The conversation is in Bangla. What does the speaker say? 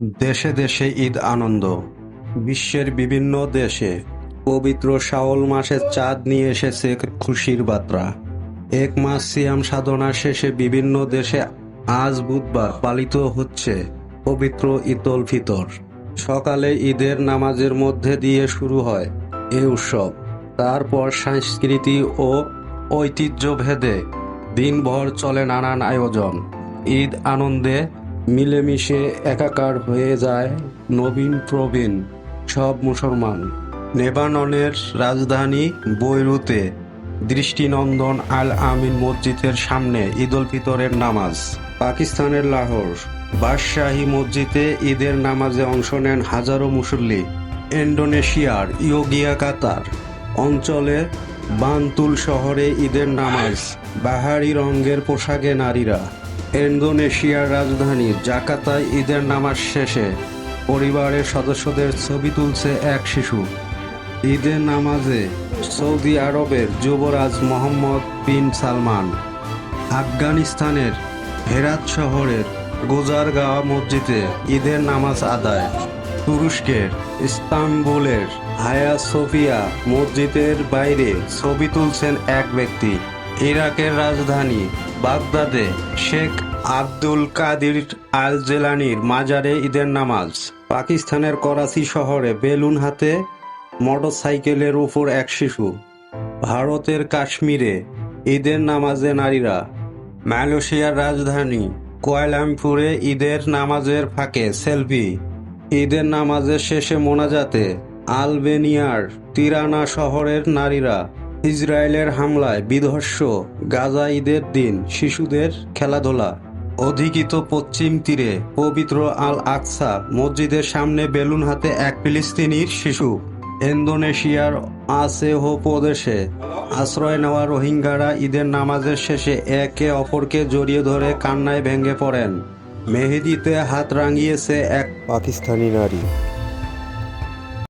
দেশে দেশে ঈদ আনন্দ। বিশ্বের বিভিন্ন দেশে পবিত্র শাওল মাসের চাঁদ নিয়ে এসেছে খুশির বার্তা। এক মাস সিয়াম সাধনা শেষে বিভিন্ন দেশে আজ বুধবার পালিত হচ্ছে পবিত্র ঈদুল ফিতর। সকালে ঈদের নামাজের মধ্যে দিয়ে শুরু হয় এই উৎসব। তারপর সংস্কৃতি ও ঐতিহ্য ভেদে দিনভর চলে নানান আয়োজন। ঈদ আনন্দে মিলেমিশে একাকার হয়ে যায় নবীন প্রবীণ, সব মুসলমান। লেবাননের রাজধানী বৈরুতে দৃষ্টিনন্দন আল আমিন মসজিদের সামনে ঈদুল ফিতরের নামাজ। পাকিস্তানের লাহোর বাদশাহী মসজিদে ঈদের নামাজে অংশ নেন হাজারো মুসল্লি। ইন্ডোনেশিয়ার ইয়োগিয়া, কাতার অঞ্চলে বান্তুল শহরে ঈদের নামাজ বাহারি রঙের পোশাকে নারীরা। ইন্দোনেশিয়ার রাজধানী জাকাতায় ঈদের নামাজ শেষে পরিবারের সদস্যদের ছবি তুলছে এক শিশু। ঈদের নামাজে সৌদি আরবের যুবরাজ মোহাম্মদ বিন সালমান, আফগানিস্তানের হেরাত শহরের গোজারগাঁও মসজিদে ঈদের নামাজ আদায়। তুরস্কের ইস্তাম্বুলের হায়া সোফিয়া মসজিদের বাইরে ছবি তুলছেন এক ব্যক্তি। ইরাকের রাজধানী বাগদাদে শেখ আব্দুল কাদির আল জেলানির মাজারে ঈদের নামাজ। পাকিস্তানের করাচি শহরে বেলুন হাতে মোটরসাইকেলের উপর এক শিশু। ভারতের কাশ্মীরে ঈদের নামাজে নারীরা। মালয়েশিয়ার রাজধানী কোয়ালামপুরে ঈদের নামাজের ফাঁকে সেলফি। ঈদের নামাজের শেষে মোনাজাতে আলবেনিয়ার তিরানা শহরের নারীরা ইসরায়েলের হামলায় বিধ্বস্ত গাজা ঈদের দিন শিশুদের খেলাধুলা। অধিকৃত পশ্চিম তীরে পবিত্র আল আকসা মসজিদের সামনে বেলুন হাতে এক ফিলিস্তিনির শিশু। ইন্দোনেশিয়ার আসেহ প্রদেশে আশ্রয় নেওয়া রোহিঙ্গারা ঈদের নামাজের শেষে একে অপরকে জড়িয়ে ধরে কান্নায় ভেঙে পড়েন। মেহেদিতে হাত রাঙিয়েছে এক পাকিস্তানি নারী।